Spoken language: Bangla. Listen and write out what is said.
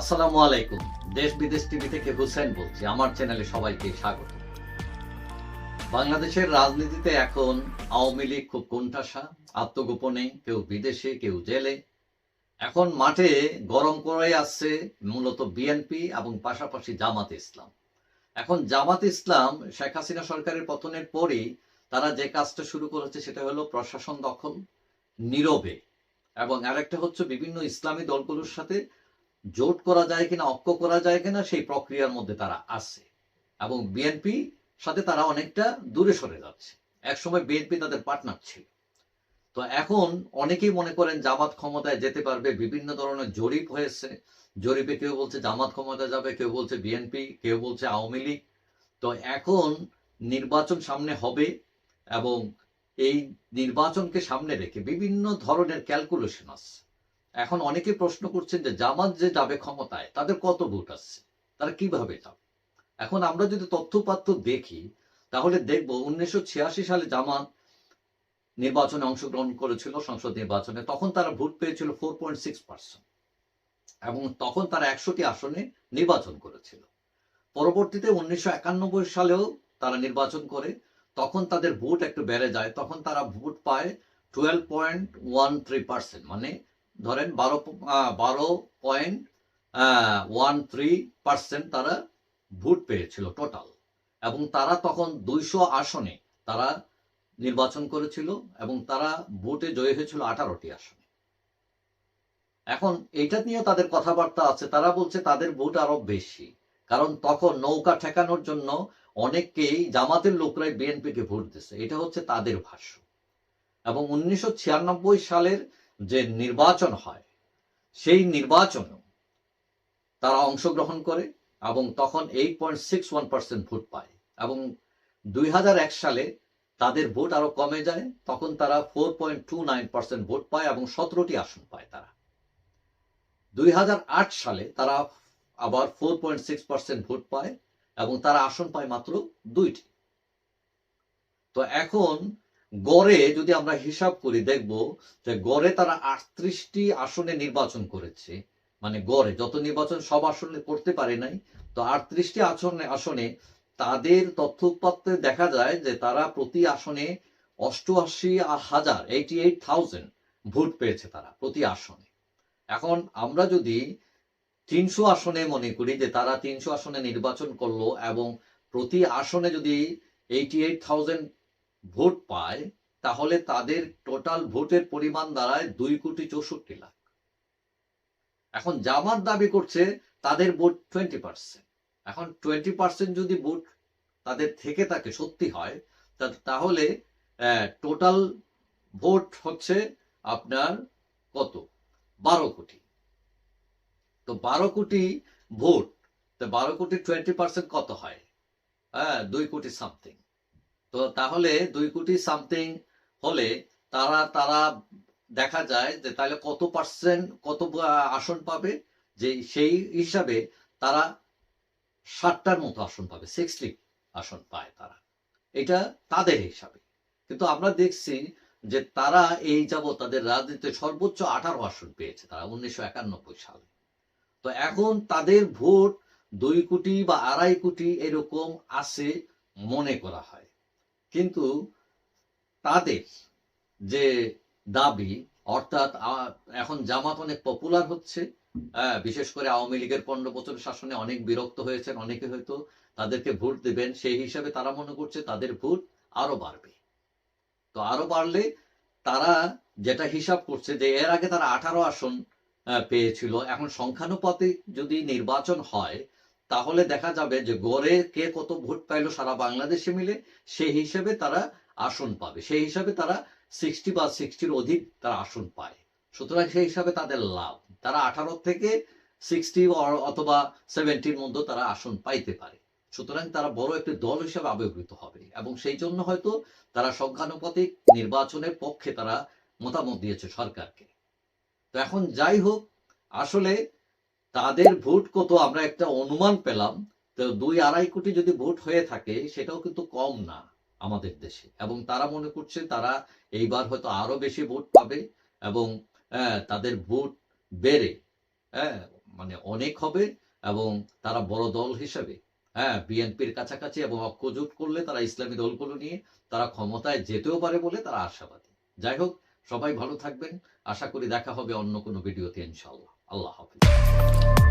আসসালামু আলাইকুম। দেশ বিদেশ টিভি থেকে হুসেন বলছি। আমার চ্যানেলে সবাইকে স্বাগত। বাংলাদেশের রাজনীতিতে এখন আওয়ামী লীগ খুব কোণঠাসা, আত্মগোপনে, কেউ বিদেশে, কেউ জেলে। এখন মাঠে গরম করে আসছে মূলত বিএনপি এবং পাশাপাশি জামাত ইসলাম। এখন জামাত ইসলাম শেখ হাসিনা সরকারের পতনের পরই তারা যে কাজটা শুরু করেছে সেটা হলো প্রশাসন দখল, নীরবে। এবং আরেকটা হচ্ছে বিভিন্ন ইসলামী দলগুলোর সাথে জোট করা যায় কিনা, ঐক্য করা যায় কিনা, সেই প্রক্রিয়ার মধ্যে তারা আছে। এবং বিএনপি সাথে তারা অনেকটা দূরে সরে যাচ্ছে। একসময় বিএনপি তাদের পার্টনার ছিল। তো এখন অনেকেই মনে করেন জামাত ক্ষমতায় যেতে পারবে, বিভিন্ন ধরনের জরিপ হয়েছে। জরিপে কেউ বলছে জামাত ক্ষমতায় যাবে, কেউ বলছে বিএনপি, কেউ বলছে আওয়ামী লীগ। তো এখন নির্বাচন সামনে হবে এবং এই নির্বাচনকে সামনে রেখে বিভিন্ন ধরনের ক্যালকুলেশন আছে। এখন অনেকে প্রশ্ন করছেন যে জামাত যে যাবে ক্ষমতায়, তাদের কত ভোট আসছে? তারা কীভাবে যাবে? এখন আমরা যদি তথ্যপাত্র দেখি, তাহলে দেখব উনিশশো সালে জামাত নির্বাচনে অংশগ্রহণ করেছিল, সংসদ নির্বাচনে। তখন তারা ভোট পেয়েছিল ফোর পয়েন্ট সিক্স পার্সেন্ট এবং তখন তারা একশোটি আসনে নির্বাচন করেছিল। পরবর্তীতে উনিশশো একানব্বই সালেও তারা নির্বাচন করে, তখন তাদের ভোট একটু বেড়ে যায়। তখন তারা ভোট পায় twelve point one three percent মানে ধরেন বারো বারো পয়েন্ট ওয়ান থ্রি পার্সেন্ট তারা ভোট পেয়েছিল টোটাল এবং তারা তখন দুইশো আসনে তারা নির্বাচন করেছিল এবং তারা ভোটে জয়ী হয়েছিল আঠারোটি আসনে। এখন এইটা নিয়ে তাদের কথাবার্তা আছে, তারা বলছে তাদের ভোট আরও বেশি। কারণ তখন নৌকা ঠেকানোর জন্য অনেককেই জামাতের লোকরাই বিএনপিকে ভোট দিচ্ছে এটা হচ্ছে তাদের ভাষ্য। এবং উনিশশো ছিয়ানব্বই সালের যে নির্বাচন হয়, সেই নির্বাচন তারা অংশগ্রহণ করে এবং তখন eight point six one percent vote পায় এবং দুই সালে তাদের ভোট আরও কমে যায়, তখন তারা four point two nine percent vote পায় এবং সতেরোটি আসন পায় তারা। দুই হাজার আট সালে তারা আবার four point six percent vote পায় এবং তারা আসন পায় মাত্র দুইটি। তো এখন গড়ে যদি আমরা হিসাব করি, দেখব যে গড়ে তারা আটত্রিশটি আসনে নির্বাচন করেছে। মানে গড়ে, যত নির্বাচন সব আসনে করতে পারে নাই, তো আটত্রিশটি আসনে আসনে তাদের তথ্যপত্রে দেখা যায় যে তারা প্রতি আসনে অষ্টআশি হাজার এইটি এইট থাউজেন্ড ভোট পেয়েছে তারা প্রতি আসনে। এখন আমরা যদি তিনশো আসনে মনে করি যে তারা তিনশো আসনে নির্বাচন করল এবং প্রতি আসনে যদি এইটি এইট থাউজেন্ড ভোট পায়, তাহলে তাদের টোটাল ভোটের পরিমাণ দাঁড়ায় দুই কোটি চৌষট্টি লাখ। এখন জামাত দাবি করছে তাদের ভোট টোয়েন্টি পার্সেন্ট এখন টোয়েন্টি পার্সেন্ট যদি ভোট তাদের থেকে থাকে, সত্যি হয় তাহলে টোটাল ভোট হচ্ছে আপনার কত? বারো কোটি। তো বারো কোটি ভোট, তো বারো কোটি টোয়েন্টি পার্সেন্ট কত হয়? হ্যাঁ দুই কোটি সামথিং তো তাহলে দুই কোটি সামথিং হলে তারা তারা দেখা যায় যে তাহলে কত পার্সেন্ট কত আসন পাবে? যে সেই হিসাবে তারা ষাটটার মতো আসন পাবে সিক্সটি আসন পায় তারা। এটা তাদের হিসাবে। কিন্তু আমরা দেখছি যে তারা এই যাব তাদের রাজনীতিতে সর্বোচ্চ আঠারো আসন পেয়েছে তারা, উনিশশো একানব্বই সালে। তো এখন তাদের ভোট দুই কোটি বা আড়াই কোটি এরকম আছে মনে করা হয়। কিন্তু তাদের যে দাবি, অর্থাৎ এখন জামাত অনেক পপুলার হচ্ছে বিশেষ করে আওয়ামী লীগের পনেরো বছর শাসনে অনেক বিরক্ত হয়েছেন, অনেকে হয়তো তাদেরকে ভোট দেবেন, সেই হিসাবে তারা মনে করছে তাদের ভোট আরও বাড়বে। তো আরও বাড়লে তারা যেটা হিসাব করছে যে এর আগে তারা আঠারো আসন পেয়েছিল, এখন সংখ্যানুপাতে যদি নির্বাচন হয় তাহলে দেখা যাবে যে গড়ে কে কত ভোট পাইলো সারা বাংলাদেশে মিলে, সেই হিসেবে তারা আসন পাবে। সেই হিসাবে তারা সিক্সটি বা সিক্সটির অধিক তারা আসন পায়। সুতরাং সেই হিসাবে তাদের লাভ। তারা আঠারো থেকে সিক্সটি অথবা সেভেন্টির মধ্যে তারা আসন পাইতে পারে। সুতরাং তারা বড় একটি দল হিসাবে আবির্ভূত হবে এবং সেই জন্য হয়তো তারা সংখ্যানুপাতিক নির্বাচনের পক্ষে তারা মতামত দিয়েছে সরকারকে। তো এখন যাই হোক, আসলে তাদের ভোট কত আমরা একটা অনুমান পেলাম, তো দুই আড়াই কোটি যদি ভোট হয়ে থাকে, সেটাও কিন্তু কম না আমাদের দেশে। এবং তারা মনে করছে তারা এইবার হয়তো আরও বেশি ভোট পাবে এবং তাদের ভোট বেড়ে হ্যাঁ মানে অনেক হবে এবং তারা বড় দল হিসেবে হ্যাঁ বিএনপির কাছাকাছি এবং ঐক্যজোট করলে তারা ইসলামী দলগুলো নিয়ে তারা ক্ষমতায় যেতেও পারে বলে তারা আশাবাদী। যাই হোক, সবাই ভালো থাকবেন। আশা করি দেখা হবে অন্য কোনো ভিডিওতে, ইনশাআল্লাহ। Allah'a